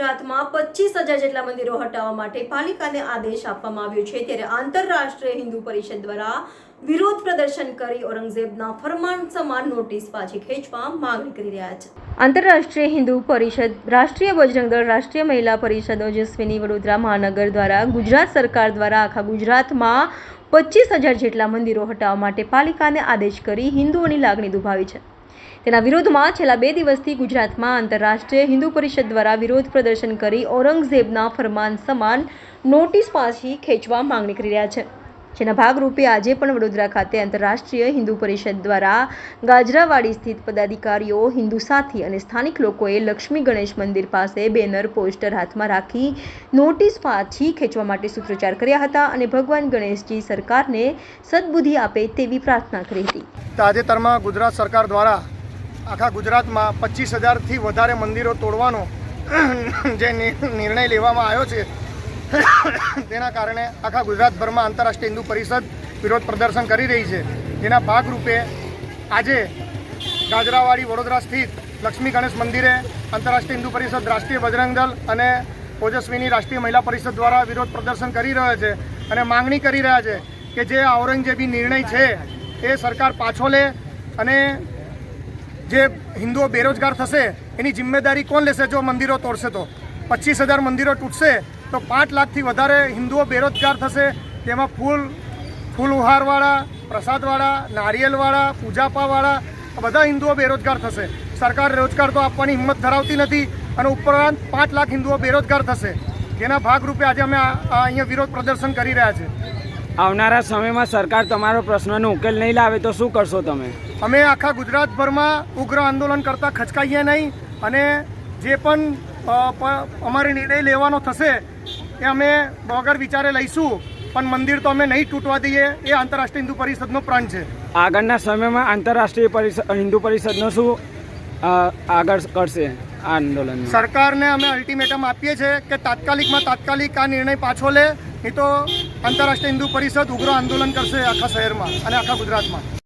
હજાર જેટલા મંદિરો હટાવવા માટે પાલિકાને આદેશ આપવામાં આવ્યો છે. ત્યારે આંતરરાષ્ટ્રીય હિન્દુ પરિષદ દ્વારા વિરોધ પ્રદર્શન કરી ઔરંગઝેબના ફરમાન સમાન નોટિસ પાછી ખેંચવા માંગણી કરી રહ્યા છે. આંતરરાષ્ટ્રીય હિન્દુ પરિષદ, રાષ્ટ્રીય બજરંગ દળ, રાષ્ટ્રીય મહિલા પરિષદ, ઓજસ્વીની વડોદરા મહાનગર દ્વારા ગુજરાત સરકાર દ્વારા આખા ગુજરાતમાં પચીસ હજાર જેટલા મંદિરો હટાવવા માટે પાલિકાને આદેશ કરી હિન્દુઓની લાગણી દુભાવી છે. તેના વિરોધમાં છેલ્લા બે દિવસથી ગુજરાતમાં આંતરરાષ્ટ્રીય હિન્દુ પરિષદ દ્વારા વિરોધ પ્રદર્શન કરી ઔરંગઝેબના ફરમાન સમાન નોટિસ પાછી ખેંચવા માંગણી કરી રહ્યા છે. જેના ભાગરૂપે આજે પણ વડોદરા ખાતે આંતરરાષ્ટ્રીય હિન્દુ પરિષદ દ્વારા ગાજરાવાડી સ્થિત પદાધિકારીઓ, હિન્દુ સાથી અને સ્થાનિક લોકોએ લક્ષ્મી ગણેશ મંદિર પાસે બેનર, પોસ્ટર હાથમાં રાખી નોટિસ પાછી ખેંચવા માટે સૂત્રોચ્ચાર કર્યા હતા અને ભગવાન ગણેશજી સરકારને સદબુદ્ધિ આપે તેવી પ્રાર્થના કરી હતી. તાજેતરમાં ગુજરાત સરકાર દ્વારા આખા ગુજરાતમાં પચીસ હજારથી વધારે મંદિરો તોડવાનો જે નિર્ણય લેવામાં આવ્યો છે, તેના કારણે આખા ગુજરાતભરમાં આંતરરાષ્ટ્રીય હિન્દુ પરિષદ વિરોધ પ્રદર્શન કરી રહી છે. જેના ભાગરૂપે આજે ગાજરાવાડી વડોદરા સ્થિત લક્ષ્મી ગણેશ મંદિરે આંતરરાષ્ટ્રીય હિન્દુ પરિષદ રાષ્ટ્રીય બજરંગ દળ અને ઓજસ્વીની રાષ્ટ્રીય મહિલા પરિષદ દ્વારા વિરોધ પ્રદર્શન કરી રહ્યા છે અને માંગણી કરી રહ્યા છે કે જે ઔરંગઝેબી નિર્ણય છે એ સરકાર પાછો લે અને જે હિન્દુઓ બેરોજગાર થશે, એની જિમ્મેદારી કોણ લેશે જો મંદિરો તોડશે તો? પચીસ હજાર મંદિરો તૂટશે, તો પાંચ લાખથી વધારે હિન્દુઓ બેરોજગાર થશે. તેમાં ફૂલ ફૂલ ઉહારવાળા, પ્રસાદવાળા, નારિયેલવાળા, પૂજાપાવાળા બધા હિન્દુઓ બેરોજગાર થશે. સરકાર રોજગાર તો આપવાની હિંમત ધરાવતી નથી અને ઉપરાંત પાંચ લાખ હિન્દુઓ બેરોજગાર થશે. જેના ભાગરૂપે આજે અમે અહીંયા વિરોધ પ્રદર્શન કરી રહ્યા છે આવનારા સમયમાં સરકાર તમારો પ્રશ્નનો ઉકેલ નહીં લાવે તો શું કરશો તમે? અમે આખા ગુજરાતભરમાં ઉગ્ર આંદોલન કરતાં ખચકાઈએ નહીં અને જે પણ અમારે નિર્ણય લેવાનો થશે એ અમે વગર વિચારે લઈશું. પણ મંદિર તો અમે નહીં તૂટવા દઈએ એ આંતરરાષ્ટ્રીય હિન્દુ પરિષદનો પ્રણ છે. આગળના સમયમાં આંતરરાષ્ટ્રીય પરિષદ હિન્દુ પરિષદનો શું આગળ કરશે? આ આંદોલનમાં સરકારને અમે અલ્ટિમેટમ આપીએ છીએ કે તાત્કાલિકમાં તાત્કાલિક આ નિર્ણય પાછો લે, નહીં તો આંતરરાષ્ટ્રીય હિન્દુ પરિષદ ઉગ્ર આંદોલન કરશે આખા શહેરમાં અને આખા ગુજરાતમાં.